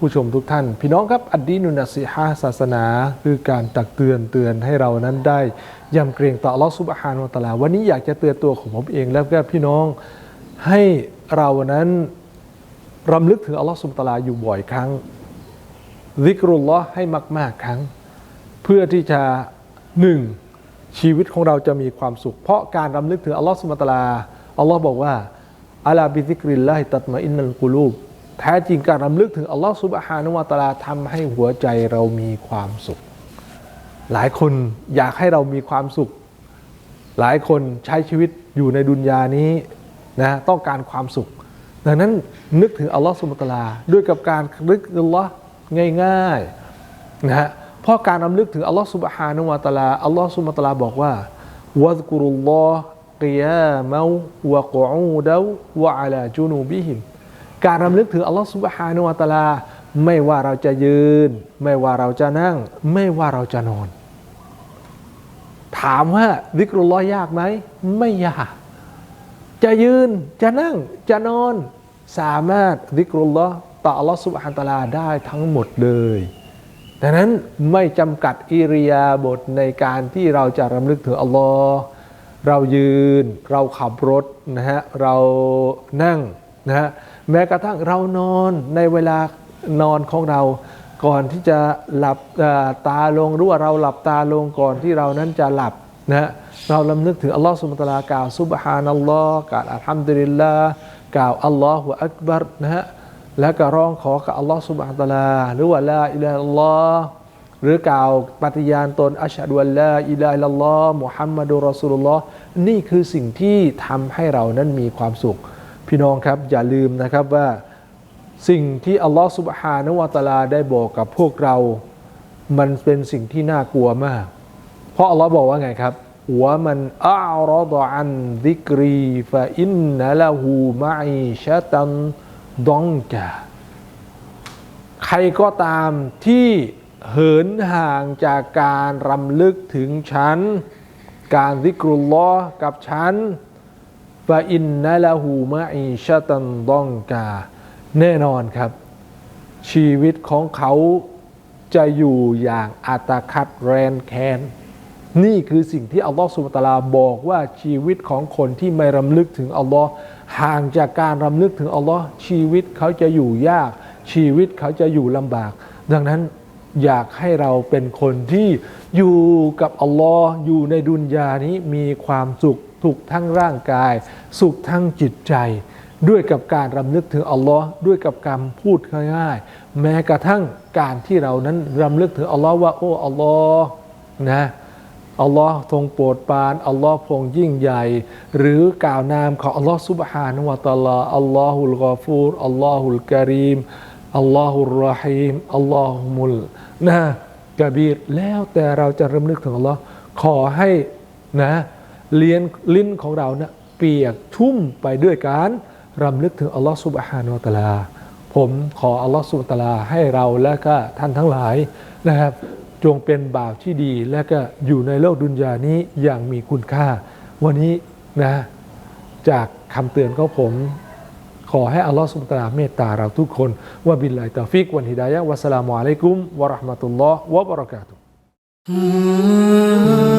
ผู้ชมทุกท่าน พี่น้องครับอัดดีนุนัสิฮะห์ศาสนา คือการตักเตือนเตือนให้เรานั้นได้ยำเกรงต่ออัลลอฮ์สุบฮานวะตะลา วันนี้อยากจะเตือนตัวของผมเองแล้วก็พี่น้องให้เรานั้นรำลึกถึงอัลลอฮ์สุบฮานะฮูวะตะลาอยู่บ่อยครั้งซิกรุลลอฮ์ให้มาก ๆ ครั้ง เพื่อที่จะหนึ่งชีวิตของเราจะมีความสุข เพราะการรำลึกถึงอัลลอฮ์สุบฮานะฮูวะตะลาอัลลอฮ์บอกว่าอัลาบิซิกริลลาฮิตัตมาอินนัลกุลูบ แท้จริงการรำลึกถึงอัลลอฮ์สุบฮานะฮูวะตาลาทำให้หัวใจเรามีความสุข หลายคนอยากให้เรามีความสุข หลายคนใช้ชีวิตอยู่ในดุนยานี้นะต้องการความสุข ดังนั้นนึกถึงอัลลอฮ์สุบฮานะฮูวะตาลาด้วยกับการนึกถึงอัลลอฮ์ง่ายๆนะฮะเพราะการรำลึกถึงอัลลอฮ์สุบฮานะฮูวะตาลาอัลลอฮ์สุบฮานะฮูวะตาลาบอกว่าวัซกุรุลลอฮ์กิยามัวะกอูดวะอะลาจุนูบิฮิม การรำลึกถึงอัลลอฮ์สุบฮานะฮูวะตาลา ไม่ว่าเราจะยืน ไม่ว่าเราจะนั่ง ไม่ว่าเราจะนอน ถามว่าดิกรุลลอฮ์ยากไหม ไม่ยาก จะยืนจะนั่งจะนอน สามารถดิกรุลลอฮ์ต่ออัลลอฮ์สุบฮานตาลาได้ทั้งหมดเลยดังนั้นไม่จำกัดอิริยาบถในการที่เราจะรำลึกถึงอัลลอฮ์เรายืน เราขับรถนะฮะเรานั่งนะฮะ แม้กระทั่งเรานอนในเวลานอนของเรา ก่อนที่จะหลับตาลงหรือว่าเราหลับตาลงก่อนที่เรานั้นจะหลับนะฮะเราลำลึกถึงอัลลอฮ์สุบตะลากล่าวซุบฮานัลลอฮ์กล่าวอัลฮัมดุลิลลาห์กล่าวอัลลอฮฺอักบัรนะฮะแล้วก็ร้องขอกับอัลลอฮ์สุบฮานตะอาลาหรือว่าลาอิลาอัลลอฮ์หรือกล่าวปฏิญาณตนอัชฮะดุลลาอิลาอิลลัลลอฮ์มุฮัมมัดุลรอสูลุลลอฮ์นี่คือสิ่งที่ทำให้เรานั้นมีความสุข พี่น้องครับอย่าลืมนะครับว่าสิ่งที่อัลลอฮ์สุบฮานวะตาลาได้บอกกับพวกเรา มันเป็นสิ่งที่น่ากลัวมาก เพราะอัลลอฮ์บอกว่าไงครับวะมันอัลรอดอันดิกรีฟะอินนะละหูมะอีชะตันดองกาใครก็ตามที่เหินห่างจากการรำลึกถึงฉัน การซิกรุลลอกับฉัน ฟะอินนะละหูมะอีชะตันดองกา แน่นอนครับ ชีวิตของเขาจะอยู่อย่างอัตคัดแรนแคนนี่คือสิ่งที่อัลลอฮฺสุบตาลาบอกว่าชีวิตของคนที่ไม่รำลึกถึงอัลลอฮ์ห่างจากการรำลึกถึงอัลลอฮ์ชีวิตเขาจะอยู่ยาก ชีวิตเขาจะอยู่ลำบาก ดังนั้นอยากให้เราเป็นคนที่อยู่กับอัลลอฮ์อยู่ในดุนยานี้มีความสุข ทุกทั้งร่างกาย สุขทั้งจิตใจ ด้วยกับการรำลึกถึงอัลลอฮ์ด้วยกับการพูดง่ายๆแม้กระทั่งการที่เรานั้นรำลึกถึงอัลลอฮ์ว่าโอ้อัลลอฮ์นะอัลลอฮ์ทรงโปรดปรานอัลลอฮ์พงยิ่งใหญ่ หรือกล่าวนามของอัลลอฮ์ซุบฮานะฮูวะตาลาอัลลอฮุลกอฟูรอัลลอฮุลกะรีมอัลลอฮุรรหีมอัลลอฮุมุลนะกะบีรแล้วแต่เราจะรำลึกถึงอัลลอฮ์ขอให้นะ เลียนลิ้นของเราเนะเปียกชุ่มไปด้วยการรำลึกถึงอัลลอฮ์ซุบฮานะฮูวะตะอาลา ผมขออัลลอฮ์สุบฮานะฮูวะตะอาลาให้เราและก็ท่านทั้งหลายนะครับ จงเป็นบ่าวที่ดีและก็อยู่ในโลกดุนยานี้อย่างมีคุณค่า วันนี้นะจากคำเตือนของผมขอให้อัลลอฮฺสุบฮานะฮูวะตะอาลาเมตตาเราทุกคนว่าบิลลาฮิตาฟิกวันฮิดายะวัสสลามุอะลัยกุมวะราะห์มะตุลลอฮ์วะบะเราะกาตุฮ์